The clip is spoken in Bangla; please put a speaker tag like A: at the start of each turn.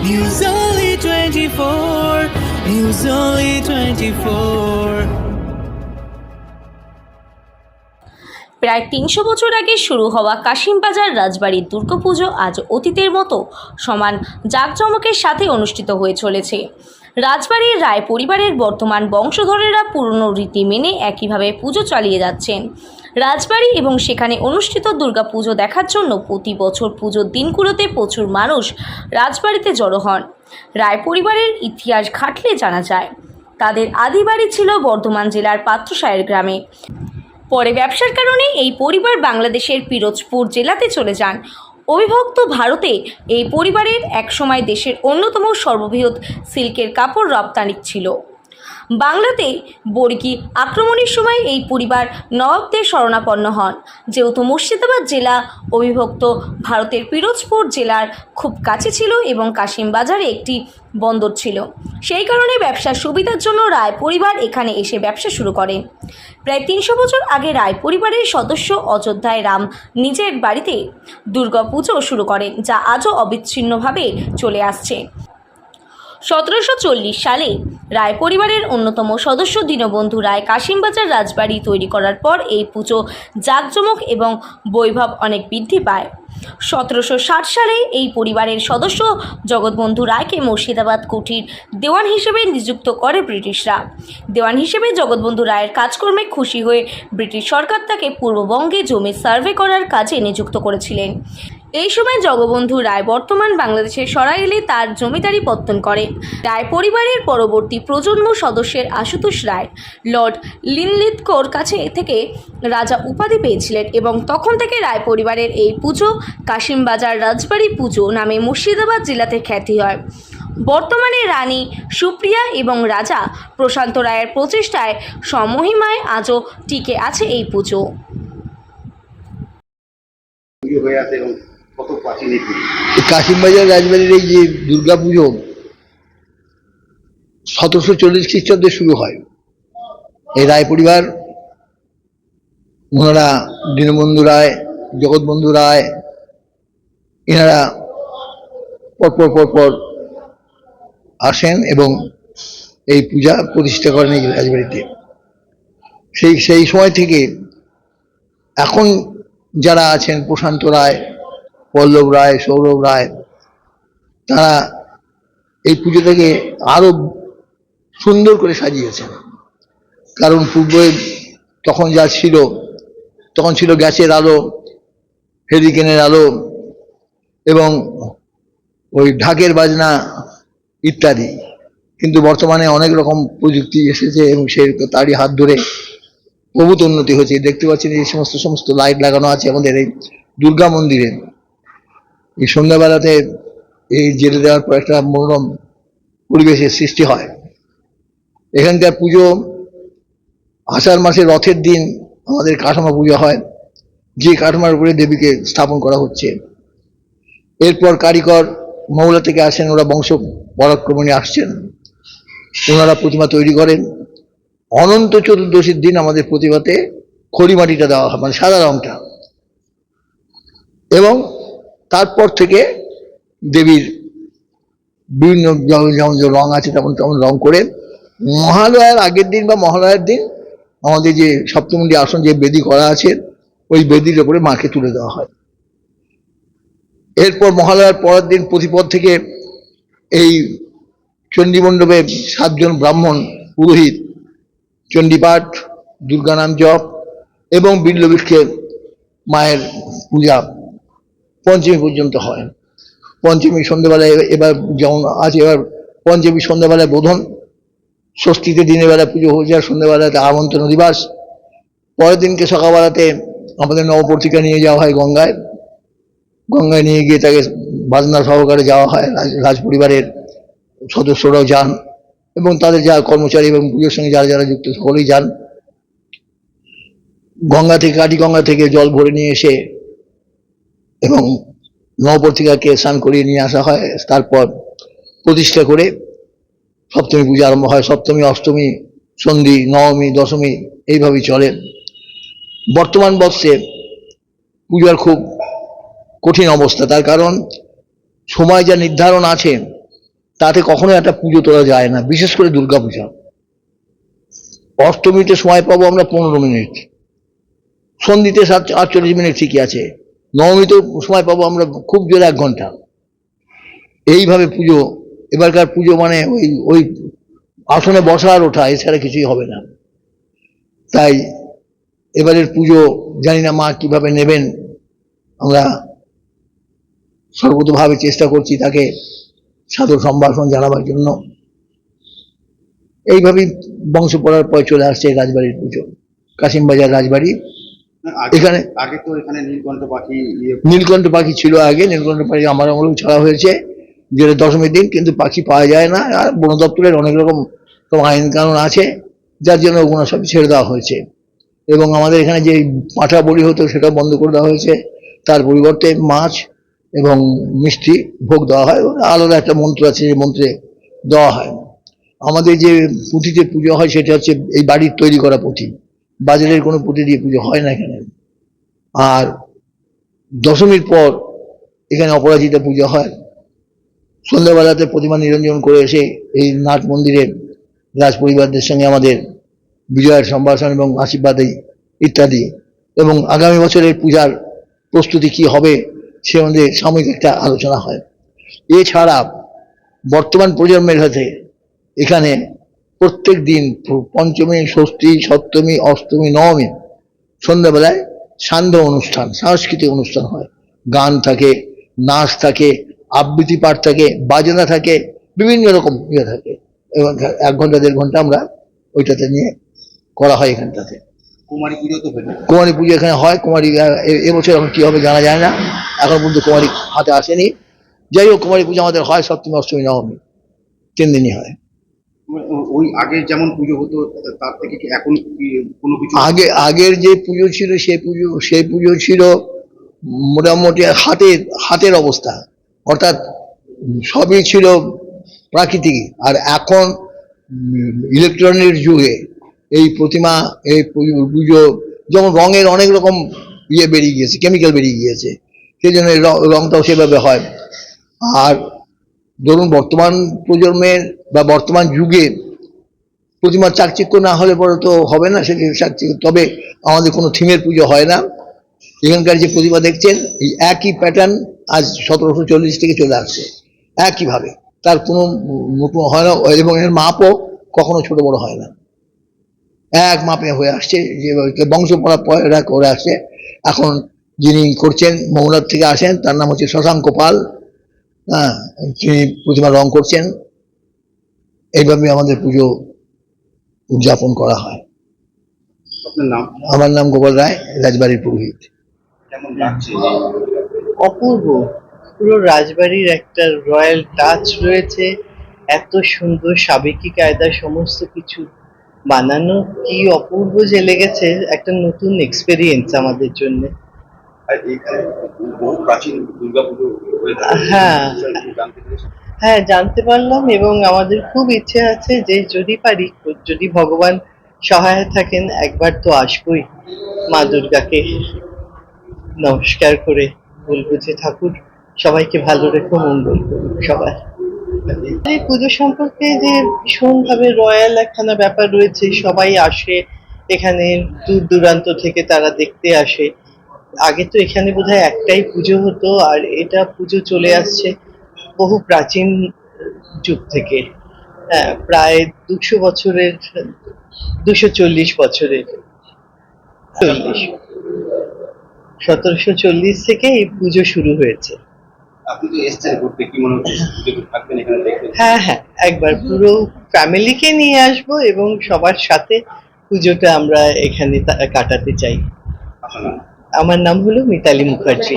A: News Only 24. News Only 24.
B: প্রায় তিনশো বছর আগে শুরু হওয়া কাশিমবাজার রাজবাড়ির দুর্গাপুজো আজ অতীতের মতো সমান জাঁকজমকের সাথে অনুষ্ঠিত হয়ে চলেছে রাজবাড়ির রায় পরিবারের বর্তমান বংশধরেরা পুরনো রীতি মেনে একইভাবে পুজো চালিয়ে যাচ্ছেন রাজবাড়ি এবং সেখানে অনুষ্ঠিত দুর্গাপুজো দেখার জন্য প্রতি বছর পুজোর দিনগুলোতে প্রচুর মানুষ রাজবাড়িতে জড়ো হন। রায় পরিবারের ইতিহাস ঘাটলে জানা যায়, তাদের আদি বাড়ি ছিল বর্ধমান জেলার পাত্রসায়ের গ্রামে। পরে ব্যবসার কারণে এই পরিবার বাংলাদেশের পিরোজপুর জেলাতে চলে যান। অবিভক্ত ভারতে এই পরিবারের একসময় দেশের অন্যতম সর্ববৃহৎ সিল্কের কাপড় রপ্তানি ছিল। বাংলাতে বর্গী আক্রমণের সময় এই পরিবার নবাবদের শরণাপন্ন হন। যেহেতু মুর্শিদাবাদ জেলা অবিভক্ত, ভারতের পিরোজপুর জেলার খুব কাছে ছিল এবং কাশিম বাজারে একটি বন্দর ছিল। সেই কারণে ব্যবসার সুবিধার জন্য রায় পরিবার এখানে এসে ব্যবসা শুরু করে। প্রায় তিনশো বছর আগে রায় পরিবারের সদস্য অযোধ্যায় রাম নিজের বাড়িতে দুর্গাপুজো শুরু করেন, যা আজও অবিচ্ছিন্নভাবে চলে আসছে। সতেরোশো চল্লিশ সালে রায় পরিবারের অন্যতম সদস্য দীনবন্ধু রায় কাশিমবাজার রাজবাড়ি তৈরি করার পর এই পুজো জাঁকজমক এবং বৈভব অনেক বৃদ্ধি পায়। সতেরোশো ষাট সালে এই পরিবারের সদস্য জগৎবন্ধু রায়কে মুর্শিদাবাদ কুঠির দেওয়ান হিসেবে নিযুক্ত করে ব্রিটিশরা। দেওয়ান হিসেবে জগৎবন্ধু রায়ের কাজকর্মে খুশি হয়ে ব্রিটিশ সরকার তাকে পূর্ববঙ্গে জমি সার্ভে করার কাজে নিযুক্ত করেছিলেন। এই সময় জগবন্ধু রায় বর্তমান বাংলাদেশের সরাইলে তার জমিদারি পত্তন করে রায় পরিবারের পরবর্তী প্রজন্ম সদস্যের আশুতোষ রায়। লর্ড লিনলিতকোর কাছে থেকে রাজা উপাধি পেয়েছিলেন এবং তখন থেকে রায় পরিবারের এই পুজো কাশিমবাজার রাজবাড়ি পুজো নামে মুর্শিদাবাদ জেলাতে খ্যাতি হয়। বর্তমানে রানী সুপ্রিয়া এবং রাজা প্রশান্ত রায়ের প্রচেষ্টায় সমহিমায় আজও টিকে আছে এই পুজো।
C: হয়ে আছে এবং
D: কাশিমবাজার রাজবাড়ির এই যে দুর্গা পুজো সতেরোশো চল্লিশ খ্রিস্টাব্দে শুরু হয়। এই রায় পরিবার, ওনারা দীনবন্ধু রায়, জগৎবন্ধু রায়, এনারা পরপর পরপর আসেন এবং এই পূজা প্রতিষ্ঠা করেন এই রাজবাড়িতে। সেই সেই সময় থেকে এখন যারা আছেন প্রশান্ত রায় পল্লব রায়, সৌরভ রায়, তারা এই পুজোটাকে আরও সুন্দর করে সাজিয়েছেন। কারণ পূর্বে তখন যা ছিল, তখন ছিল গ্যাসের আলো, হেরিকেনের আলো এবং ওই ঢাকের বাজনা ইত্যাদি। কিন্তু বর্তমানে অনেক রকম প্রযুক্তি এসেছে এবং সেই তারই হাত ধরে বহুত উন্নতি হয়েছে। দেখতে পাচ্ছেন এই সমস্ত সমস্ত লাইট লাগানো আছে আমাদের এই দুর্গা মন্দিরে। এই সন্ধ্যাবেলাতে এই জেলে দেওয়ার পর একটা মনোরম পরিবেশের সৃষ্টি হয়। এখানকার পুজো, আষাঢ় মাসের রথের দিন আমাদের কাঠামো পুজো হয়, যে কাঠামার উপরে দেবীকে স্থাপন করা হচ্ছে। এরপর কারিগর মৌলা থেকে আসেন, ওরা বংশ পরাক্রমণে আসছেন। ওনারা প্রতিমা তৈরি করেন। অনন্ত চতুর্দশীর দিন আমাদের প্রতিমাতে খড়ি মাটিটা দেওয়া হয় মানে সাদা রংটা। এবং তারপর থেকে দেবীর বিভিন্ন যেমন যে রং আছে তেমন তেমন রং করে মহালয়ার আগের দিন বা মহালয়ার দিন আমাদের যে সপ্তমন্ডী আসন যে বেদি করা আছে, ওই বেদির ওপরে মাকে তুলে দেওয়া হয়। এরপর মহালয়ার পরের দিন প্রতিপদ থেকে এই চণ্ডীমণ্ডপে সাতজন ব্রাহ্মণ পুরোহিত, চণ্ডীপাঠ, দুর্গানাম জপ এবং বিল্লবৃক্ষের মায়ের পূজা পঞ্চমী পর্যন্ত হয়। পঞ্চমী সন্ধ্যেবেলায় এবার যেমন আছে, এবার পঞ্চমী সন্ধ্যেবেলায় বোধন, ষষ্ঠীতে দিনের বেলা পুজো হয়ে যায়, সন্ধ্যেবেলাতে আমন্ত্রণ দিবাস। পরের দিনকে সকালবেলাতে আমাদের নবপত্রিকা নিয়ে যাওয়া হয় গঙ্গায়। গঙ্গায় নিয়ে গিয়ে তাকে বাজনা সহকারে যাওয়া হয়, রাজ পরিবারের সদস্যরাও যান এবং তাদের যা কর্মচারী এবং পুজোর সঙ্গে যারা যারা যুক্ত সকলেই যান। গঙ্গা থেকে কাটি গঙ্গা থেকে জল ভরে নিয়ে এসে এবং নবপত্রিকাকে স্নান করিয়ে নিয়ে আসা হয়। তারপর প্রতিষ্ঠা করে সপ্তমী পূজা আরম্ভ হয়। সপ্তমী, অষ্টমী, সন্ধি, নবমী, দশমী এইভাবেই চলে। বর্তমান বর্ষে পূজার খুব কঠিন অবস্থা। তার কারণ, সময় যা নির্ধারণ আছে, তাতে কখনো একটা পুজো তোলা যায় না, বিশেষ করে দুর্গা পূজা অষ্টমীতে সময় পাবো আমরা পনেরো মিনিট। সন্ধিতে সাত আটচল্লিশ মিনিট ঠিকই আছে। নবমীতে সময় পাবো আমরা খুব জোরে এক ঘণ্টা। এইভাবে পুজো, এবারকার পুজো মানে ওই ওই আসনে বসা আর ওঠা, এছাড়া কিছুই হবে না। তাই এবারের পুজো, জানি না মা কীভাবে নেবেন, আমরা সর্বতভাবে চেষ্টা করছি তাকে সাদর সম্ভাষণ জানাবার জন্য। এইভাবেই বংশ পড়ার পর চলে আসছে রাজবাড়ির পুজো, কাশিমবাজার রাজবাড়ি। এখানে-
C: আগে তো এখানে নীলকণ্ঠ পাখি ইয়ে
D: নীলকণ্ঠ পাখি ছিল আগে নীলকণ্ঠ পাখি আমার আমলেও ছাড়া হয়েছে। যেটা দশমীর দিন কিন্তু পাখি পাওয়া যায় না। আর বন দপ্তরের অনেক রকম আইন কানুন আছে যার জন্য ওগুলো সব ছেড়ে দেওয়া হয়েছে। এবং আমাদের এখানে যে পাঁঠা বড়ি হতো সেটা বন্ধ করে দেওয়া হয়েছে। তার পরিবর্তে মাছ এবং মিষ্টি ভোগ দেওয়া হয়। আলাদা একটা মন্ত্র আছে যে মন্ত্রে দেওয়া হয়। আমাদের যে পুঁথিতে পুজো হয় সেটা হচ্ছে এই বাড়ির তৈরি করা পুঁথি। বাজারের কোনো পুঁথি দিয়ে পুজো হয় না এখানে। আর দশমীর পর এখানে অপরাজিতা পুজো হয়। সন্ধ্যাবেলাতে প্রতিমা নিরঞ্জন করে এসে এই নাট মন্দিরের রাজ পরিবারদের সঙ্গে আমাদের বিজয়ের সম্ভাষণ এবং আশীর্বাদ ইত্যাদি এবং আগামী বছরের পূজার প্রস্তুতি কি হবে সে মধ্যে সাময়িক একটা আলোচনা হয়। এছাড়া বর্তমান প্রজন্মের সাথে এখানে প্রত্যেক দিন পঞ্চমী ষষ্ঠী সপ্তমী অষ্টমী নবমী সন্ধ্যাবেলায় সান্ধ্য অনুষ্ঠান সাংস্কৃতিক অনুষ্ঠান হয়। গান থাকে নাচ থাকে আবৃত্তি পাঠ থাকে বাজনা থাকে বিভিন্ন রকম ইয়ে থাকে। এবং এক ঘণ্টা দেড় ঘণ্টা আমরা ওইটাতে নিয়ে করা হয় এখানটাতে।
C: কুমারী পুজো তো
D: কুমারী পুজো এখানে হয় কুমারী এবছর এখন কী হবে জানা যায় না। এখন পর্যন্ত কুমারী হাতে আসেনি। যাই হোক কুমারী পুজো আমাদের হয় সপ্তমী অষ্টমী নবমী। তিন দিনই হয়।
C: ওই আগে যেমন পুজো হতো, তার থেকে কি এখন কোনো কিছু
D: আগে, আগের যে পুজো ছিল সেই পুজো সেই পুজো ছিল মোটামুটি হাতের হাতের অবস্থা। অর্থাৎ সবই ছিল প্রাকৃতিক। আর এখন ইলেকট্রনিক যুগে এই প্রতিমা, এই পুজো- যেমন রঙের অনেক রকম ইয়ে বেরিয়ে গিয়েছে কেমিক্যাল বেরিয়ে গিয়েছে। সেই জন্য এই র- রংটাও সেভাবে হয়। আর ধরুন বর্তমান প্রজন্মের বা বর্তমান যুগে প্রতিমার চাকচিক্য না হলে পরে তো হবে না সেটি চাকচিক্য। তবে আমাদের কোনো থিমের পুজো হয় না। এখানকার যে প্রতিমা দেখছেন, এই একই প্যাটার্ন আজ সতেরোশো চল্লিশ থেকে চলে আসছে। একইভাবে। তার কোনো নতুন হয় না। এবং এর মাপও কখনো ছোট বড় হয় না। এক মাপে হয়ে আসছে। যে বংশ পরা করে আসছে। এখন যিনি করছেন মৌলার থেকে আসেন, তার নাম হচ্ছে শশাঙ্ক পাল। হ্যাঁ তিনি প্রতিমা রং করছেন। এইভাবে আমাদের পুজো উদযাপন করা হয়।
C: নাম?
D: আমার নাম গোপাল রায় রাজবাড়ির পুরোহিত।
E: অপূর্ব। পুরো রাজবাড়ির একটা রয়্যাল টাচ রয়েছে। এত সুন্দর সাবেকি কায়দা সমস্ত কিছু বানানো। কি অপূর্ব যে লেগেছে একটা নতুন এক্সপেরিয়েন্স আমাদের জন্য।
C: আর এখানে বহু প্রাচীন দুর্গা পুজো হয়ে।
E: হ্যাঁ।
C: জানতে
E: পারলাম এবং আমাদের খুব ইচ্ছে আছে যে যদি পারি, যদি ভগবান সহায় থাকেন, একবার তো আসবই মা দুর্গাকে। নমস্কার করে বলব যে ঠাকুর, সবাইকে ভালো রেখো, মঙ্গল করুক সবাই এই পুজো সম্পর্কে যে ভীষণভাবে রয়্যাল একখানা ব্যাপার রয়েছে, সবাই আসে এখানে, দূর দূরান্ত থেকে তারা দেখতে আসে। আগে তো এখানে বোধহয় একটাই পুজো হতো আর এটা পুজো চলে আসছে বহু প্রাচীন যুগ থেকে। হ্যাঁ প্রায় দুশো বছরের দুশো চল্লিশ বছরের। চল্লিশ। সতেরোশো চল্লিশ থেকে এই পুজো শুরু হয়েছে।
C: মনে দেখবেন?
E: হ্যাঁ হ্যাঁ একবার পুরো ফ্যামিলিকে নিয়ে আসব এবং সবার সাথে পুজোটা আমরা এখানে কাটাতে চাই। আমার নাম হলো মিতালি মুখার্জি।